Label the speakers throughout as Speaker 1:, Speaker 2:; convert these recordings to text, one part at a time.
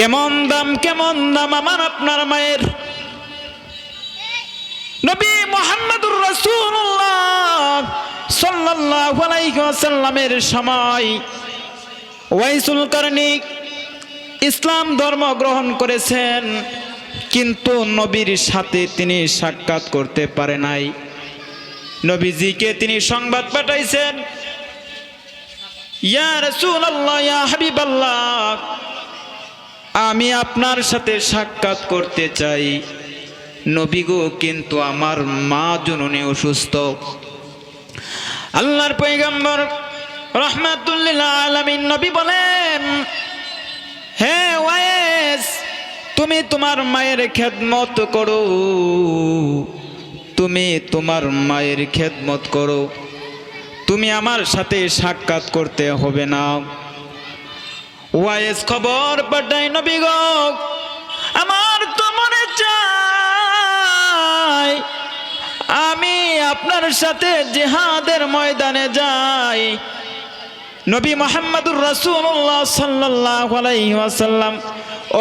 Speaker 1: কেমন দাম কেমন দাম আমার আপনার মায়ের? নবী মোহাম্মদুর রাসূলুল্লাহ সাল্লাল্লাহু আলাইহি ওয়াসাল্লামের সময় ওয়াইসুল কারণী ইসলাম ধর্ম গ্রহণ করেছেন, কিন্তু নবীর সাথে তিনি সাক্ষাৎ করতে পারে নাই। নবীজিকে তিনি সংবাদ পাঠাইছেন, ইয়া রাসূলুল্লাহ, ইয়া হাবিবাল্লাহ আমি আপনার সাথে সাক্ষাৎ করতে চাই। নবী গো কিন্তু আমার মা জননী অসুস্থ। আল্লাহর পৈগম্বর রহমাতুল্লিল আলামিন নবী বলেন, হে ওয়েস তুমি তোমার মায়ের খেদমত করো। তুমি তোমার মায়ের খেদমত করো। তুমি আমার সাথে সাক্ষাৎ করতে হবে না। ওয়াইস খবর পাঠাই নবী গো। আমার তো মনে চাই আমি আপনার সাথে জেহাদের ময়দানে যাই। নবী মোহাম্মদুর রাসূলুল্লাহ সাল্লাল্লাহু আলাইহি ওয়াসাল্লাম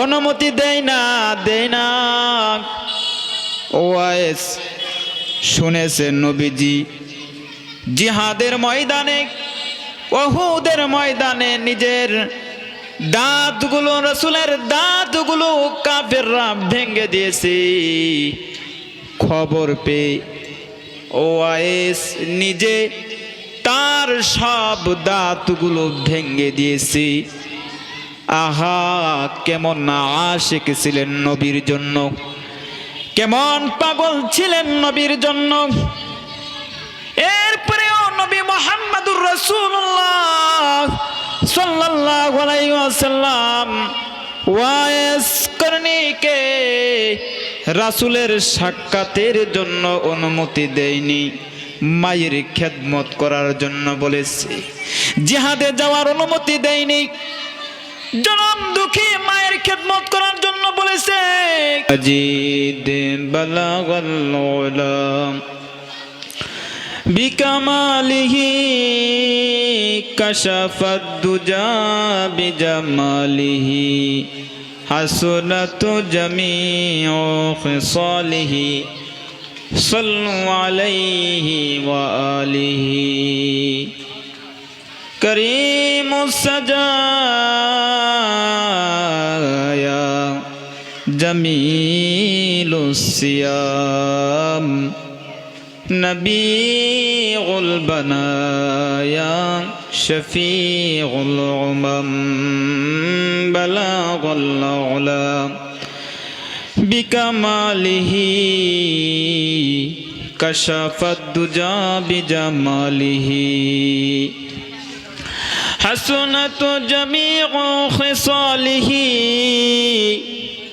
Speaker 1: অনুমতি দেয় না দেয় না। ওয়াইস শুনেছেন নবীজি, জিহাদের ময়দানে, ওহুদের ময়দানে নিজের দাঁতগুলো রসুলের দাঁতগুলো কাফেররা ভেঙে দিয়েছে। খবর পেয়ে ওয়াইস নিজে তার সব দাঁতগুলো ভেঙে দিয়েছে। আহা, কেমন আশেক ছিলেন নবীর জন্য। কেমন পাগল ছিলেন নবীর জন্য। এরপরেও নবী মোহাম্মদুর রাসূলুল্লাহ সাল্লাল্লাহু রাসূলের সাক্ষাতের জন্য অনুমতি দেয়নি, মায়ের খেদমত করার জন্য বলেছে। জিহাদে যাওয়ার অনুমতি দেয়নি, জনম দুঃখী মায়ের খেদমত করার জন্য বলেছে। بكماله كشف الدجى بجماله حسنت جميع خصاله صلوا عليه وآله كريم السجايا جميل الصيام نبيع البنايا شفيع العمم بلاغ العلا بكماله كشف الدجى بجماله حسنت جميع خصاله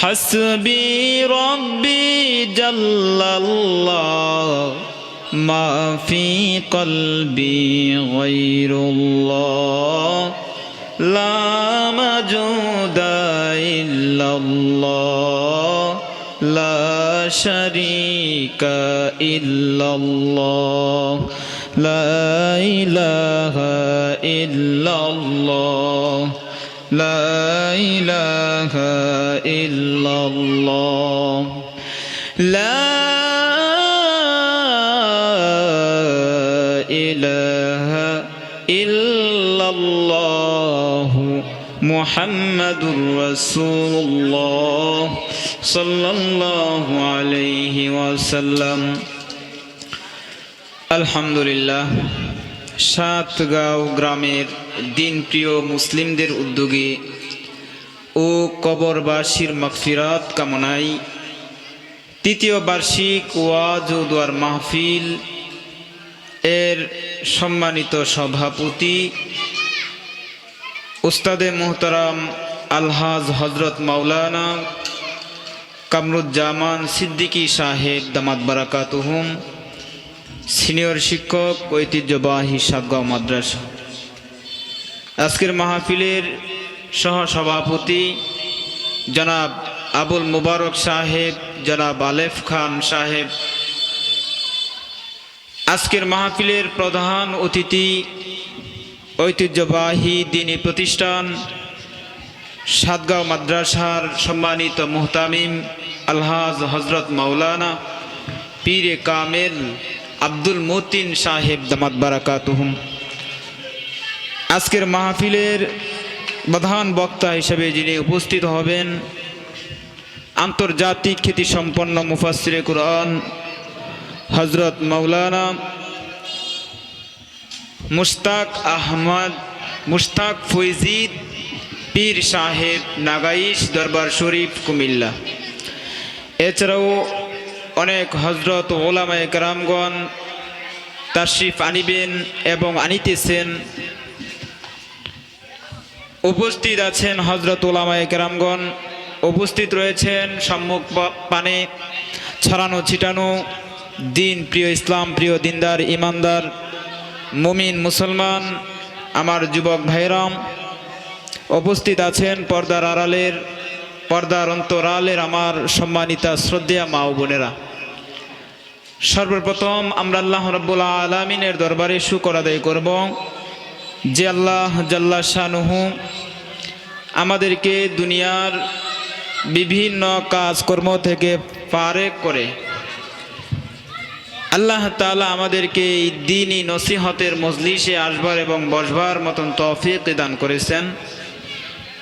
Speaker 1: حسبي ربي جل الله ما في قلبي غير الله لا موجود إلا الله لا شريك إلا الله لا إله إلا الله لا إله إلا الله لا إله إلا الله محمد رسول الله صلى الله عليه وسلم الحمد لله সাতগাঁও গ্রামের দিনপ্রিয় মুসলিমদের উদ্যোগে ও কবরবাসীর মাগফিরাত কামনায় তৃতীয় বার্ষিক ওয়াজ ও দোয়ার মাহফিল এর সম্মানিত সভাপতি উস্তাদে মোহতারাম আলহাজ হজরত মাওলানা কামরুজ্জামান সিদ্দিকী সাহেব দামাত বারাকাতুহুম, সিনিয়র শিক্ষক, ঐতিহ্যবাহী সাতগাঁও মাদ্রাসা। আজকের মাহফিলের সহ সভাপতি জনাব আবুল মুবারক সাহেব, জনাব আলেফ খান সাহেব। আজকের মাহফিলের প্রধান অতিথি, ঐতিহ্যবাহী দিনী প্রতিষ্ঠান সাতগাঁও মাদ্রাসার সম্মানিত মুহতামিম আলহাজ হজরত মাওলানা পীরে কামেল আব্দুল মতিন সাহেব দামাত বারাকাতুহুম। আজকের মাহফিলের প্রধান বক্তা হিসেবে যিনি উপস্থিত হবেন, আন্তর্জাতিক খ্যাতিসম্পন্ন মুফাসিরে কুরআন হজরত মৌলানা মুশতাক আহমদ, মুশতাক ফৈজিদ পীর সাহেব নাগাইশ দরবার শরীফ, কুমিল্লা। এছাড়াও অনেক হজরত ওলামায় গ্রামগণ তাশরিফ আনিবেন এবং আনিতেছেন। উপস্থিত আছেন হজরত ওলামায় গ্রামগণ উপস্থিত রয়েছেন সম্মুখ পানে ছড়ানো ছিটানো দিন প্রিয় ইসলাম, প্রিয় দিনদার, ইমানদার, মুমিন, মুসলমান, আমার যুবক ভাইরাম। উপস্থিত আছেন পর্দার আড়ালের, পর্দার অন্তরালের আমার সম্মানিতা শ্রদ্ধেয়া মা ও বোনেরা। সর্বপ্রথম আমরা আল্লাহ রব্বুল আলমিনের দরবারে শুকর আদায় করব। যে আল্লাহ জাল্লা শাহনুহু আমাদেরকে দুনিয়ার বিভিন্ন কাজকর্ম থেকে পারেক করে। আল্লাহ তালা আমাদেরকে এই দিনই নসিহতের মজলিসে আসবার এবং বসবার মতন তৌফিক দান করেছেন।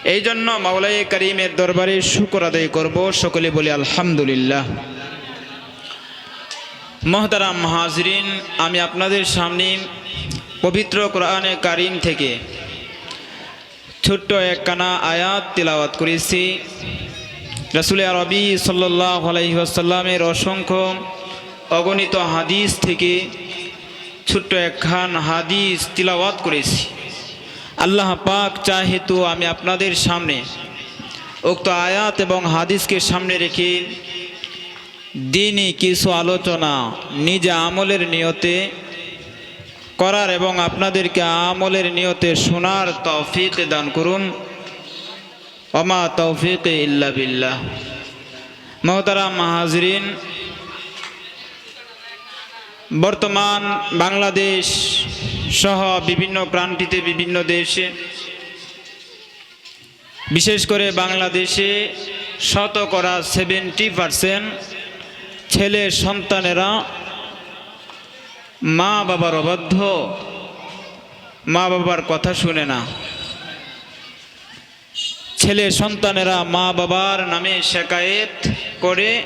Speaker 1: এই জন্য মাওলাই করিমের দরবারে শুকর আদায় করব। সকলে বলি আলহামদুলিল্লাহ। মহতারাম হাজরিন, আমি আপনাদের সামনে পবিত্র কোরআনে কারিম থেকে ছোট্ট একখানা আয়াত তিলাওয়াত করেছি। রসুল আরবি সাল্লাহ আলাইসাল্লামের অসংখ্য অগণিত হাদিস থেকে ছোট্ট একখান হাদিস তিলাওয়াত করেছি। আল্লাহ পাক চাহেতু আমি আপনাদের সামনে উক্ত আয়াত এবং হাদিসকে সামনে রেখে দিনই কিছু আলোচনা, নিজে আমলের নিয়তে করার এবং আপনাদেরকে আমলের নিয়তে শোনার তৌফিক দান করুন। অমা তৌফিক ইল্লা বিল্লাহ। মহতারাম মাহাজরিন, বর্তমান বাংলাদেশ সহ বিভিন্ন প্রান্তিতে বিভিন্ন দেশে, বিশেষ করে বাংলাদেশে শতকরা সেভেন্টি পারসেন্ট ছেলে সন্তানেরা মা বাবার অবাধ্য। মা বাবার কথা শুনে না। ছেলে সন্তানেরা মা বাবার নামে শেকায়েত করে।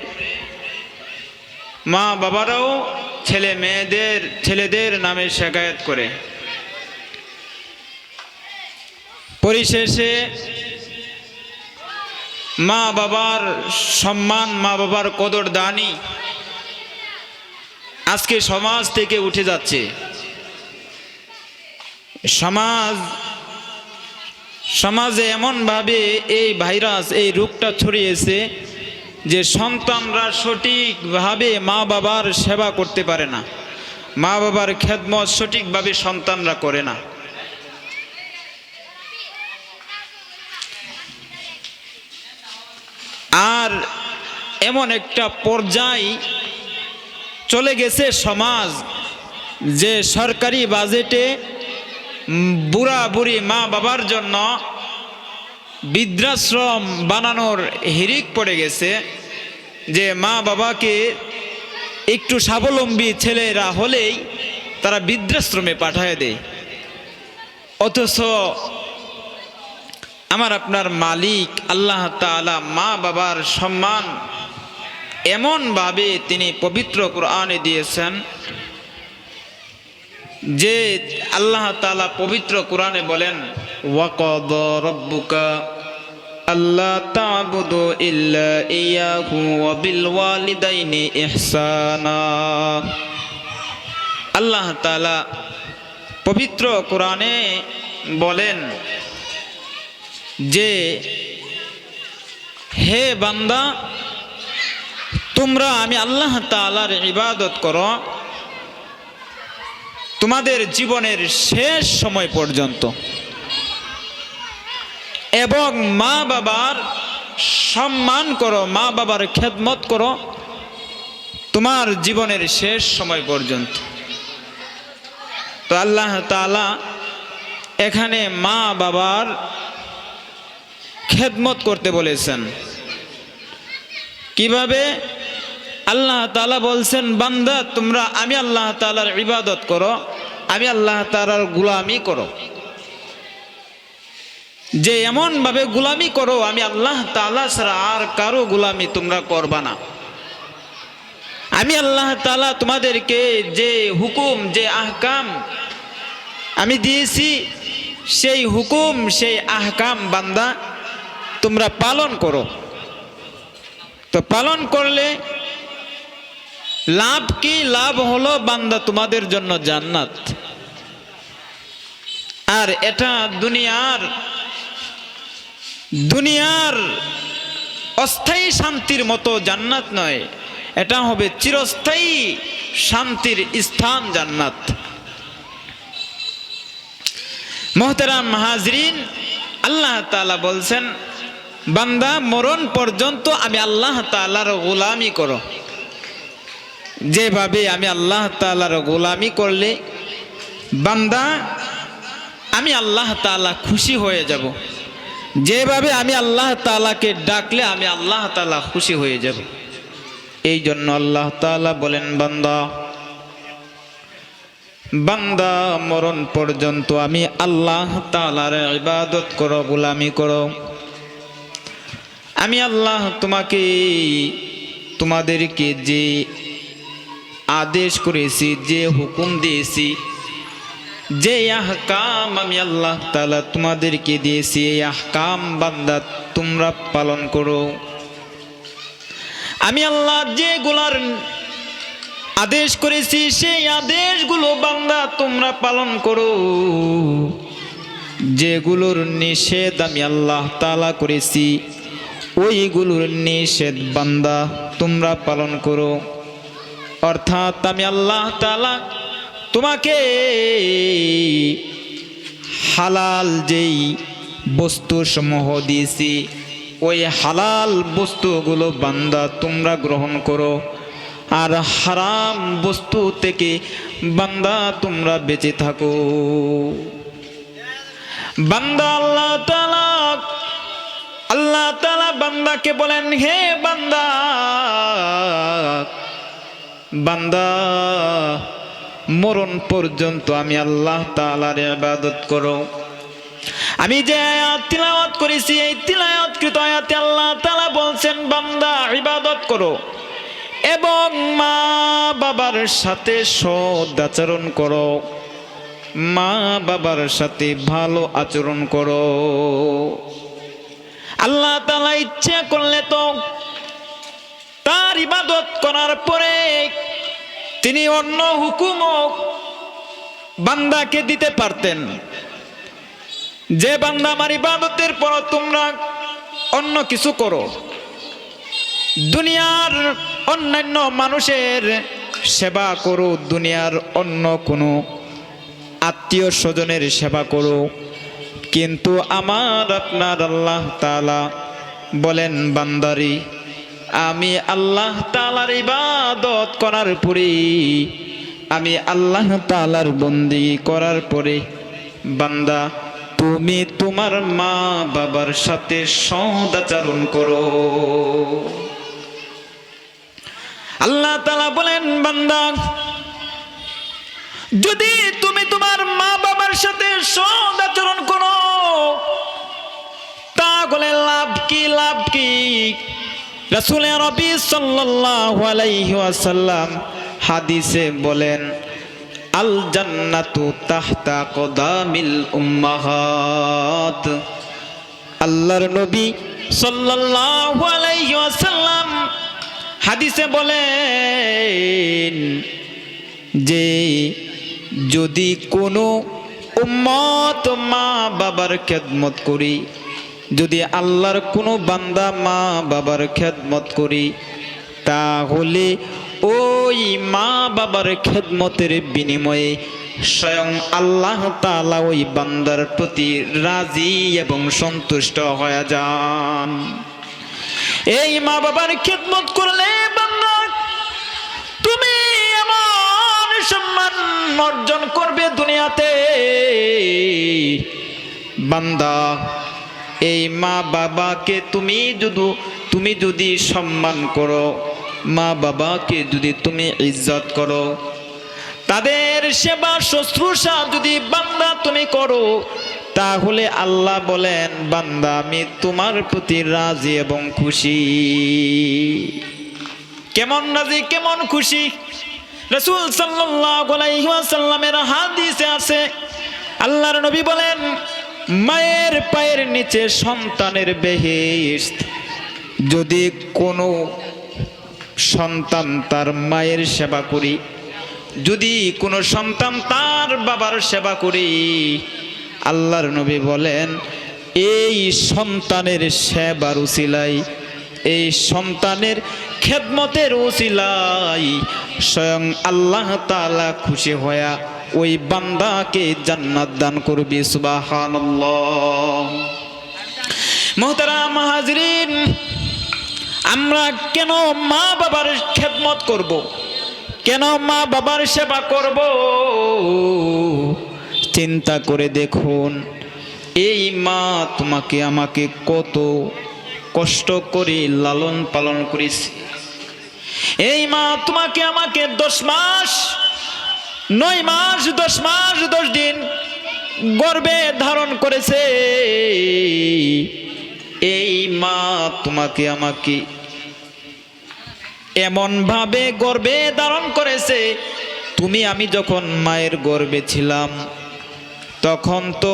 Speaker 1: মা বাবারাও ছেলে মেয়েদের, ছেলেদের নামে শেকায়েত করে। পরিশেষে মা বাবার সম্মান, মা বাবার কদর দানি। আজকে সমাজ থেকে উঠে যাচ্ছে। সমাজ, সমাজে এমনভাবে এই ভাইরাস, এই রোগটা ছড়িয়েছে যে সন্তানরা সঠিকভাবে মা বাবার সেবা করতে পারে না। মা বাবার খেদমত সঠিকভাবে সন্তানরা করে না। আর এমন একটা পর্যায় চলে গেছে সমাজ, যে সরকারি বাজেটে বুড়া বুড়ি মা বাবার জন্য বৃদ্ধাশ্রম বানানোর হিরিক পড়ে গেছে, যে মা বাবাকে একটু স্বাবলম্বী ছেলেরা হলেই তারা বৃদ্ধাশ্রমে পাঠায় দেয়। অথচ আমার আপনার মালিক, আল্লাহ তাআলা মা বাবার সম্মান এমনভাবে তিনি পবিত্র কোরআনে দিয়েছেন যে আল্লাহ তালা পবিত্র কোরআনে বলেন, ওয়াকদ রব্বুকা আল্লাহ ইল্লা আল্লাহ পবিত্র কোরআনে বলেন যে, হে বান্দা তোমরা, আমি আল্লাহ তালার ইবাদত করো তোমাদের জীবনের শেষ সময় পর্যন্ত। এবং মা বাবার সম্মান করো, মা বাবার খেদমত করো তোমার জীবনের শেষ সময় পর্যন্ত। তো আল্লাহ তালা এখানে মা বাবার খেদমত করতে বলেছেন। কীভাবে? আল্লাহ তালা বলছেন, বান্দা, তোমরা আমি আল্লাহ তালার ইবাদত করো, আমি আল্লাহ তালার গুলামি করো। যে এমনভাবে গুলামি করো, আমি আল্লাহ তালা ছাড়া আর কারও গুলামি তোমরা করবা না। আমি আল্লাহ তালা তোমাদেরকে যে হুকুম, যে আহকাম আমি দিয়েছি, সেই হুকুম, সেই আহকাম বান্দা তোমরা পালন করো। তো পালন করলে লাভ কি? লাভ হলো বান্দা তোমাদের জন্য জান্নাত। আর এটা দুনিয়ার দুনিয়ার অস্থায়ী শান্তির মতো জান্নাত নয়। এটা হবে চিরস্থায়ী শান্তির স্থান জান্নাত। মোহতারাম হাজরিন আল্লাহ তাআলা বলছেন, বান্দা মরণ পর্যন্ত আমি আল্লাহ তাআলার গোলামি করো। যেভাবে আমি আল্লাহ তাআলার গোলামি করলে বান্দা, আমি আল্লাহ তাআলা খুশি হয়ে যাব। যেভাবে আমি আল্লাহ তাআলাকে ডাকলে আমি আল্লাহ তাআলা খুশি হয়ে যাব। এই জন্য আল্লাহ তাআলা বলেন, বান্দা বান্দা, মরণ পর্যন্ত আমি আল্লাহ তাআলার ইবাদত করো, গোলামি করো। আমি আল্লাহ তোমাকে, তোমাদেরকে যে আদেশ করেছি, যে হুকুম দিয়েছি, যে আহকাম আমি আল্লাহ তালা তোমাদেরকে দিয়েছি, এই আহকাম বান্দা তোমরা পালন করো। আমি আল্লাহ যেগুলার আদেশ করেছি, সেই আদেশগুলো বান্দা তোমরা পালন করো। যেগুলোর নিষেধ আমি আল্লাহ তালা করেছি, ওইগুলোর নিষেধ বান্দা তোমরা পালন করো। অর্থাৎ আমি আল্লাহ তালা তোমাকে হালাল যেই বস্তুসমূহ দিয়েছি, ওই হালাল বস্তুগুলো বান্দা তোমরা গ্রহণ করো। আর হারাম বস্তু থেকে বান্দা তোমরা বেঁচে থাকো। বান্দা আল্লাহ আল্লাহ তালা বান্দাকে বলেন, হে বান্দা বান্দা, মরণ পর্যন্ত আমি আল্লাহ তালার ইবাদত করো। আমি যে আয়াত তিলাওয়াত করেছি, এই তিলাওয়াতকৃত আয়াতে আল্লাহ তাআলা বলছেন, বান্দা, ইবাদত করো এবং মা বাবার সাথে সদ আচরণ করো। মা বাবার সাথে ভালো আচরণ করো। আল্লাহ তাআলা ইচ্ছা করলে তো তার ইবাদত করার পরে তিনি অন্য হুকুমও বান্দাকে দিতে পারতেন। যে বান্দা আমার ইবাদতের পর তোমরা অন্য কিছু করো। দুনিয়ার অন্যান্য মানুষের সেবা করো, দুনিয়ার অন্য কোনো আত্মীয় স্বজনের সেবা করো। কিন্তু আমার আপনার আল্লাহ তালা বলেন, বান্দারি আমি আল্লাহ তালার ইবাদত করার পরে, আমি আল্লাহ তালার বন্দি করার পরে, বান্দা, তুমি তোমার মা বাবার সাথে সদাচরণ করো। আল্লাহ তালা বলেন, বান্দা, যদি তুমি তোমার মা বাবার সাথে সদাচরণ করো, তাহলে লাভ কি লাভ কি? রাসূল রবি সাল্লাল্লাহু আলাইহি হাদিসে বলেন, আল জান্নাতু তাহতা কদামিল উম্মাহাত। আল্লাহর নবী সাল্লাল্লাহু আলাইহি ওয়াসাল্লাম হাদিসে বলেন, যে যদি কোনো উম্মত মা বাবার খেদমত করি যদি আল্লাহর কোনো বান্দা মা বাবার খেদমত করি, তাহলে ওই মা বাবার খেদমতের বিনিময়ে স্বয়ং আল্লাহ তালা ওই বান্দার প্রতি রাজি এবং সন্তুষ্ট হয়ে যান। এই মা বাবার খেদমত করলে বান্দা, তুমি সম্মান অর্জন করবে দুনিয়াতে। বান্দা এই মা বাবাকে তুমি যদি তুমি যদি সম্মান করো, মা বাবাকে যদি তুমি ইজ্জত করো, তাদের সেবা শুশ্রূষা যদি বান্দা তুমি করো, তাহলে আল্লাহ বলেন, বান্দা, আমি তোমার প্রতি রাজি এবং খুশি। কেমন রাজি, কেমন খুশি? রসুল সাল্লামের হাদিসে আছে, আল্লাহর নবী বলেন মায়ের পায়ের নিচে সন্তানের বেহেস্ত যদি কোনো সন্তান তার মায়ের সেবা করি, যদি কোনো সন্তান তার বাবার সেবা করি, আল্লাহর নবী বলেন, এই সন্তানের সেবার উসিলাই এই সন্তানের খেদমতের উসিলাই স্বয়ং আল্লাহ তাআলা খুশি হয়া ওই বান্দাকে জান্নাত দান করবি, সুবহানাল্লাহ। মোহতারাম হাজরিন, আমরা কেন মা বাবার খেদমত করব। কেন মা বাবার সেবা করব? চিন্তা করে দেখুন, এই মা তোমাকে আমাকে কত কষ্ট করে লালন পালন করেছে। এই মা তোমাকে আমাকে দশ মাস নয় মাস, দশ মাস, দশ দিন গর্বে ধারণ করেছে। এই মা তোমাকে আমাকে এমন ভাবে গর্বে ধারণ করেছে, তুমি আমি যখন মায়ের গর্বে ছিলাম, তখন তো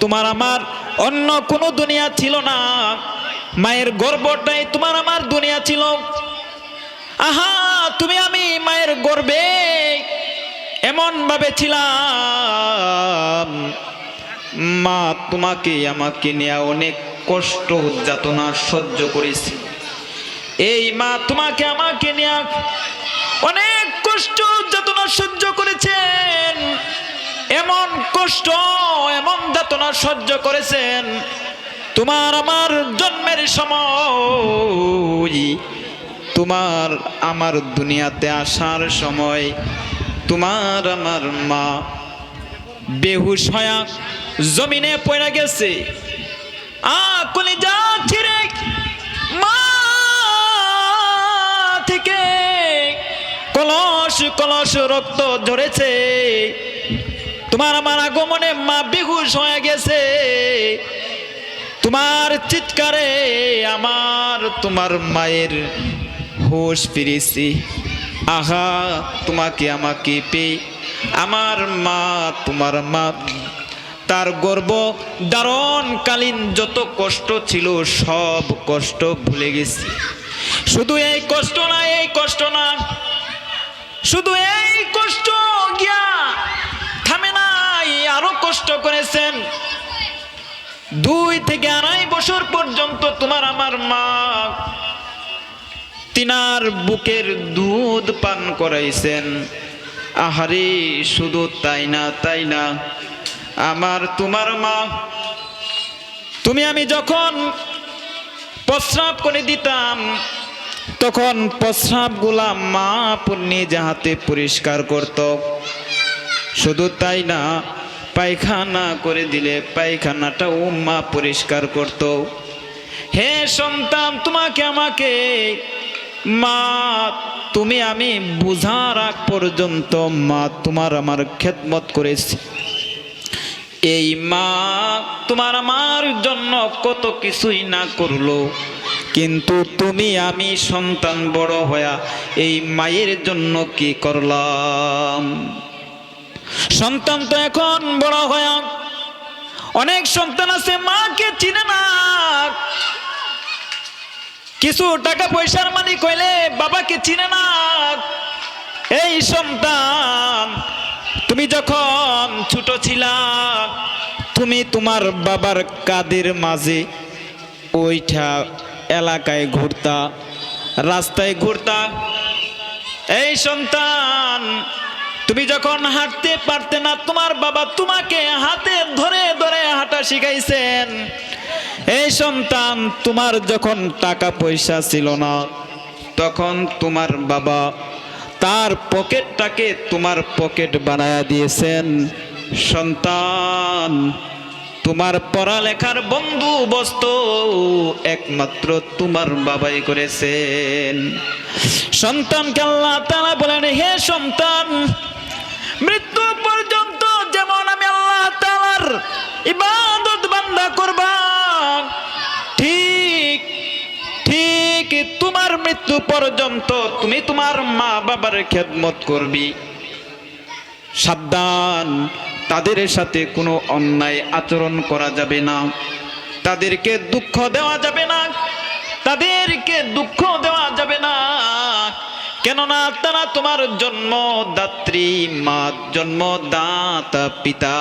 Speaker 1: তোমার আমার অন্য কোনো দুনিয়া ছিল না। মায়ের গর্বটাই তোমার আমার দুনিয়া ছিল। আহা, তুমি আমি মায়ের গর্বে এমন ভাবে ছিলাম। মা, তোমাকে আমাকে নিয়ে অনেক কষ্ট যাতনা সহ্য করেছি। এই মা, তোমাকে আমাকে নিয়ে অনেক কষ্ট যাতনা সহ্য করেছেন। এমন কষ্ট, এমন যাতনা সহ্য করেছেন। তোমার আমার জন্মের সময়, তোমার আমার দুনিয়াতে আসার সময় তোমার আমার মা। বেহুশ হয়া জমিনে পড়ে গেছে। আ, কলিজা ছিঁড়ে মা থেকে কলস কলস রক্ত ঝরেছে। তোমার আমার আগমনে মা বেহুশ হয়ে গেছে। তোমার চিৎকারে আমার, তোমার মায়ের হুশ ফিরেছি। আহা, তোমাকে আমাকে পেয়ে আমার মা, তোমার মা, তার গর্ব দারণকালীন যত কষ্ট ছিল, সব কষ্ট ভুলে গেছি। শুধু এই কষ্ট না, এই কষ্ট না, শুধু এই কষ্ট গিয়া থামে নাই, আরও কষ্ট করেছেন। দুই থেকে আড়াই বছর পর্যন্ত তোমার আমার মা তিনার বুকের দুধ পান করাইছেন। আহারে, শুধু তাই না তাই না। আমার তোমার মা, তুমি আমি যখন প্রস্রাব করে দিতাম, তখন প্রস্রাবগুলা মা নিজ যাহাতে পরিষ্কার করত। শুধু তাই না, পায়খানা করে দিলে পায়খানাটাও মা পরিষ্কার করত। হে সন্তান, তোমাকে আমাকে মা, তুমি আমি বুঝার আগ পর্যন্ত মা তোমার আমার খেদমত করেছি। এই মা তোমার আমার জন্য কত কিছুই না করল, কিন্তু তুমি আমি সন্তান বড় হয়া এই মায়ের জন্য কি করলাম? সন্তান তো এখন বড় হয়া। অনেক সন্তান আছে, মাকে চিনে না। কিছু টাকা পয়সার মালিক কইলে বাবাকে চিনে না। এই সন্তান, তুমি যখন ছোট ছিলা, তুমি তোমার বাবার কাদের মাঝে ওইটা এলাকায় ঘুরতা, রাস্তায় ঘুরতা? এই সন্তান তুমি যখন হাঁটতে পারতে না, তোমার বাবা তোমাকে হাতে ধরে ধরে হাঁটা শিখাইছেন। এই সন্তান তোমার যখন টাকা পয়সা ছিল না, তখন তোমার বাবা তার পকেটটাকে তোমার পকেট বানায়া দিয়েছেন। সন্তান, তোমার পড়ালেখার বন্ধু বস্তু একমাত্র তোমার বাবাই করেছেন। সন্তানকে আল্লাহ তারা বলেন, হে সন্তান মৃত্যু পর্যন্ত যেমন আমি আল্লাহ তালার ইবাদত বান্দা করবা, ঠিক ঠিক তোমার মৃত্যু পর্যন্ত তুমি তোমার মা বাবার খেদমত করবি। সাবধান, তাদের সাথে কোনো অন্যায় আচরণ করা যাবে না। তাদেরকে দুঃখ দেওয়া যাবে না, তাদেরকে দুঃখ দেওয়া যাবে না। কেননা তারা তোমার জন্মদাত্রী মা জন্মদাতা পিতা।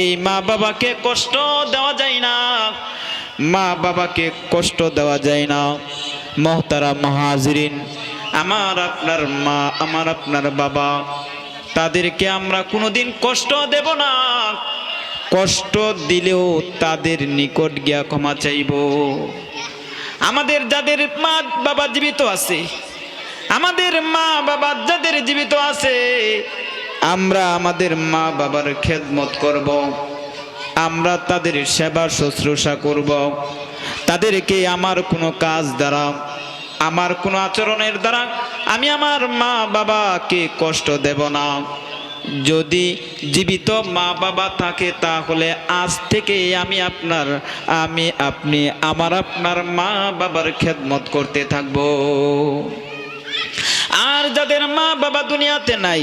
Speaker 1: এই মা বাবাকে কষ্ট দেওয়া যায় না, মা বাবাকে কষ্ট দেওয়া যায় না। মহতারা মহাজরিন, আমার আপনার মা, আমার আপনার বাবা, তাদেরকে আমরা কোনোদিন কষ্ট দেব না। কষ্ট দিলেও তাদের নিকট গিয়া ক্ষমা চাইব। আমাদের যাদের মা বাবা জীবিত আছে আমাদের মা বাবা যাদের জীবিত আছে, আমরা আমাদের মা বাবার খেদমত করব। আমরা তাদের সেবা শুশ্রূষা করব। তাদেরকে আমার কোনো কাজ দ্বারা, আমার কোনো আচরণের দ্বারা আমি আমার মা বাবাকে কষ্ট দেব না। যদি জীবিত মা বাবা থাকে, তাহলে আজ থেকে আমি আপনার, আমি আপনি আমার আপনার মা বাবার খেদমত করতে থাকব। আর যাদের মা বাবা দুনিয়াতে নাই,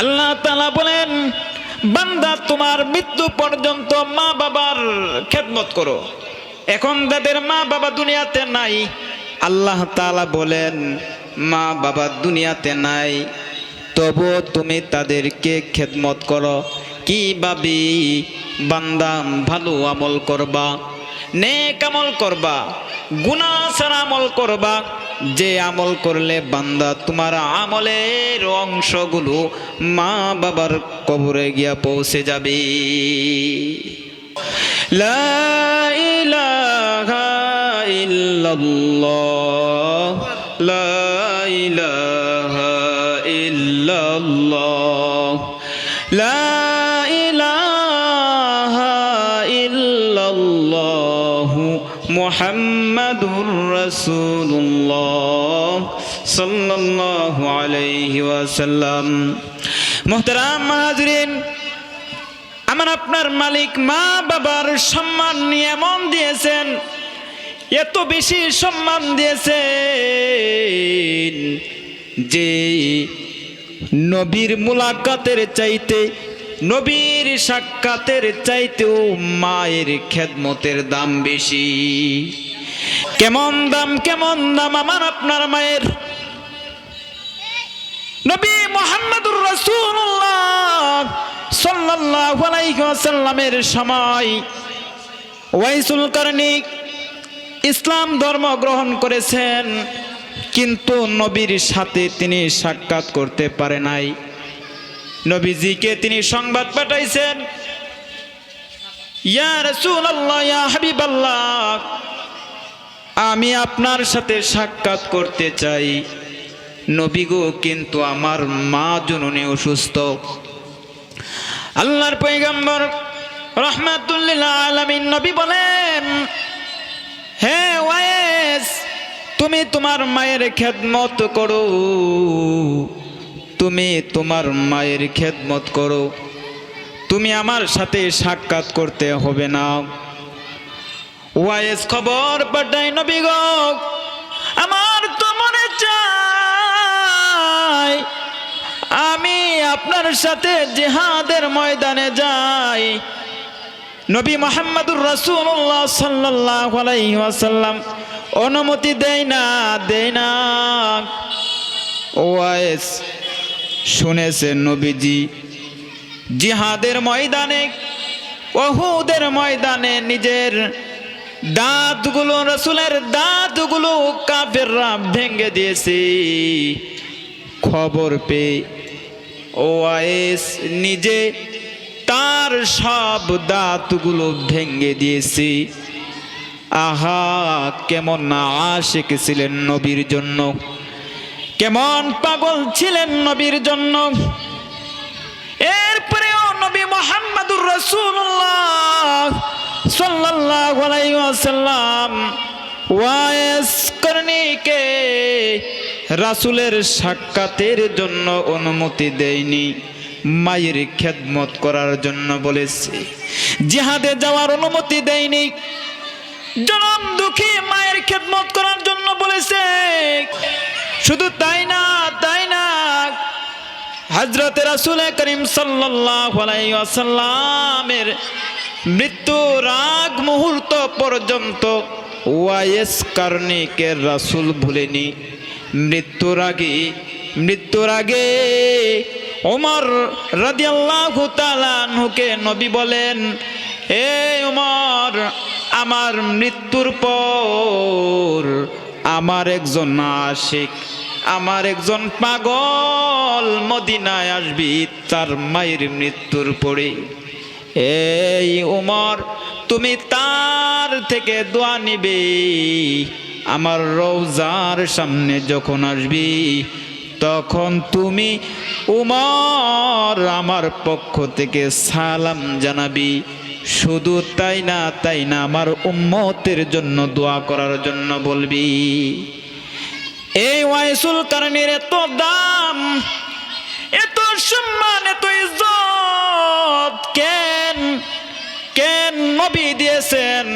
Speaker 1: আল্লাহ তালা বলেন, বান্দা তোমার মৃত্যু পর্যন্ত মা বাবার খেদমত করো। এখন যাদের মা বাবা দুনিয়াতে নাই, আল্লাহ তালা বলেন মা বাবা দুনিয়াতে নাই তবু তুমি তাদেরকে খেদমত করো। কি ভাবি বান্দা ভালো আমল করবা? নেক আমল করবা গুনা ছাড়া আমল করবা, যে আমল করলে বান্দা তোমার আমলের অংশগুলো মা বাবার কবরে গিয়া পৌঁছে যাবে। লা ইলাহা ইল্লাল্লাহ, লা ইলাহা ইল্লাল্লাহ, লা মুহাম্মাদুর রাসূলুল্লাহ সাল্লাল্লাহু আলাইহি ওয়াসাল্লাম। মুহতারাম হাজরিন আমার আপনার মালিক মা বাবার সম্মান নিয়ে এমন দিয়েছেন, এত বেশি সম্মান দিয়েছেন যে নবীর মুলাকাতের চাইতে নবীর সাক্ষাতের চাইতেও মায়ের খেদমতের দাম বেশি। কেমন দাম কেমন দাম আমার আপনার মায়ের? নবী মোহাম্মদুর রাসূলুল্লাহ সাল্লাল্লাহু আলাইহি ওয়াসাল্লামের সময় ওয়াইসুল কারনিক ইসলাম ধর্ম গ্রহণ করেছেন, কিন্তু নবীর সাথে তিনি সাক্ষাৎ করতে পারে নাই। নবীজিকে তিনি সংবাদ পাঠাইছেন আমি আপনার সাথে সাক্ষাৎ করতে চাই। নবী গো, কিন্তু আমার মা জননী অসুস্থ। আল্লাহর পৈগম্বর রহমাতুল্লিল আলামিন নবী বলেন, হে ওয়েস তুমি তোমার মায়ের খেদমত করো। তুমি তোমার মায়ের খেদমত করো। তুমি আমার সাথে সাক্ষাৎ করতে হবে না। ওয়াইস খবর পাঠাই নবী গো আমার তো মনে চায় আমি আপনার সাথে জেহাদের ময়দানে যাই। নবী মোহাম্মদুর আলাইহি ওয়াসাল্লাম অনুমতি দেয় না দেয় না। ওয়াইস শুনেছে নবীজি। জিহাদের ময়দানে, ওহুদের ময়দানে নিজের দাঁতগুলো, রসুলের দাঁতগুলো কাফেররা ভেঙে দিয়েছে। খবর পেয়ে ওয়াইস নিজে তার সব দাঁতগুলো ভেঙে দিয়েছে। আহা, কেমন না আশেক ছিলেন নবীর জন্য। কেমন পাগল ছিলেন নবীর জন্য। এরপরেও নবী মোহাম্মদুর রসুল্লাহ ওয়াইস কর্ণীকে রাসূলের সাক্ষাতের জন্য অনুমতি দেয়নি, মায়ের খেদমত করার জন্য বলেছে। জিহাদে যাওয়ার অনুমতি দেয়নি। জনম দুঃখী মায়ের খেদমত করার শুধু তাই না তাই না? হজরত রাসুল করিম সাল্লামের মৃত্যুর আগ মুহূর্ত পর্যন্ত ওয়াইএস কারণিকে রাসুল ভুলেনি। মৃত্যুর আগে মৃত্যুর আগে ওমর রাদিয়াল্লাহু তাআলাকে নবী বলেন, এ ওমর, আমার মৃত্যুর পর আমার একজন আশিক, আমার একজন পাগল মদিনায় আসবি, তার মায়ের মৃত্যুর পরে এই উমর, তুমি তার থেকে দোয়া নিবে। আমার রৌজার সামনে যখন আসবি, তখন তুমি উমর আমার পক্ষ থেকে সালাম জানাবি। শুধু তাই না তাই না আমার উম্মতের জন্য দোয়া করার জন্য বলবি। এই ওয়াইসুল কারণের এত দাম, এত সম্মান, এত ইজ্জত। কেন কেন নবী দিয়েছেন?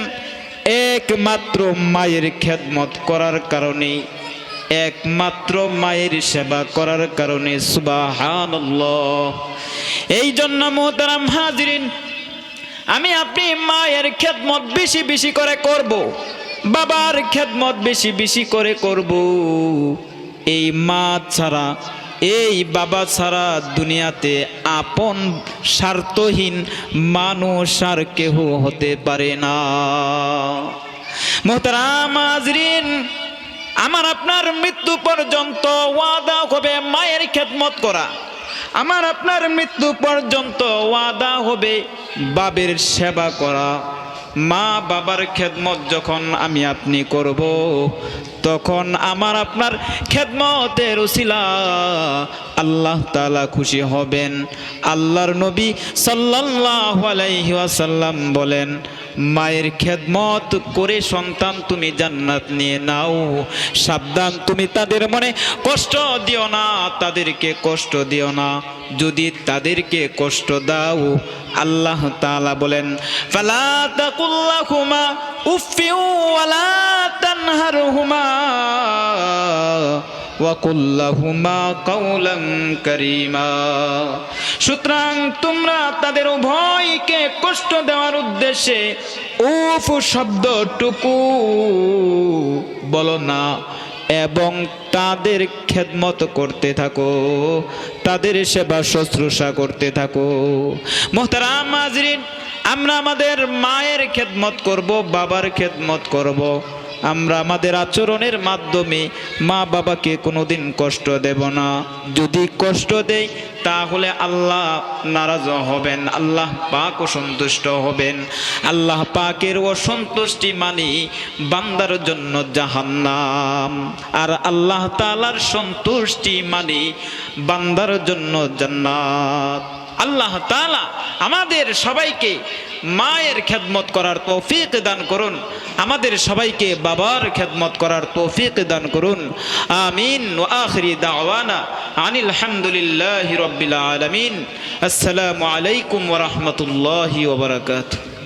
Speaker 1: একমাত্র মায়ের খেদমত করার কারণে, একমাত্র মায়ের সেবা করার কারণে সুবাহান এই জন্য মোহতারাম হাজরিন আমি আপনি মায়ের খেদমত বেশি বেশি করে করব। বাবার খেদমত বেশি বেশি করে করব। এই মা ছাড়া, এই বাবা ছাড়া দুনিয়াতে আপন স্বার্থহীন মানুষ আর কেহ হতে পারে না মোহতারাম হাজরিন, আমার আপনার মৃত্যু পর্যন্ত ওয়াদা হবে মায়ের খেদমত করা আমার আপনার মৃত্যু পর্যন্ত ওয়াদা হবে বাবের সেবা করা। মা বাবার খেদমত যখন আমি আপনি করব, তখন আমার আপনার খেদমতের উসিলা আল্লাহ তালা খুশি হবেন। আল্লাহর নবী সাল্লাল্লাহু আলাইহি ওয়াসাল্লাম বলেন, মায়ের খেদমত করে সন্তান তুমি জান্নাত নিয়ে নাও। সাবধান, তুমি তাদের মনে কষ্ট দিও না, তাদেরকে কষ্ট দিও না। যদি তাদেরকে কষ্ট দাও, আল্লাহ তাআলা বলেন, ফালা তাকুল্লাহুমা উফিউ ওয়ালা তানহারহুমা ওয়াকুল্লাহুমা কাউলান কারীমা। সুতরাং তোমরা তাদের উভয়কে কষ্ট দেওয়ার উদ্দেশ্যে উফ শব্দটুকু বলো না এবং তাদের খেদমত করতে থাকো, তাদের সেবা শুশ্রূষা করতে থাকো। মোহতারাম মাজরিন আমরা আমাদের মায়ের খেদমত করব, বাবার খেদমত করব। আমরা আমাদের আচরণের মাধ্যমে মা বাবাকে কোনোদিন কষ্ট দেব না। যদি কষ্ট দেই, তাহলে আল্লাহ নারাজ হবেন, আল্লাহ পাক অসন্তুষ্ট হবেন। আল্লাহ পাকের অসন্তুষ্টি মানি বান্দার জন্য জাহান্নাম। আর আল্লাহ তালার সন্তুষ্টি মানি বান্দার জন্য জান্নাত। আল্লাহ তালা আমাদের সবাইকে মায়ের খেদমত করার তৌফিক দান করুন। আমাদের সবাইকে বাবার খেদমত করার তৌফিক দান করুন। আমিন। আখরি দাওয়ানা আনিল হামদুলিল্লাহ রবিল আলমিন। আসসালামু আলাইকুম ওরহমতুল্লাহ ওবরাকাতুহ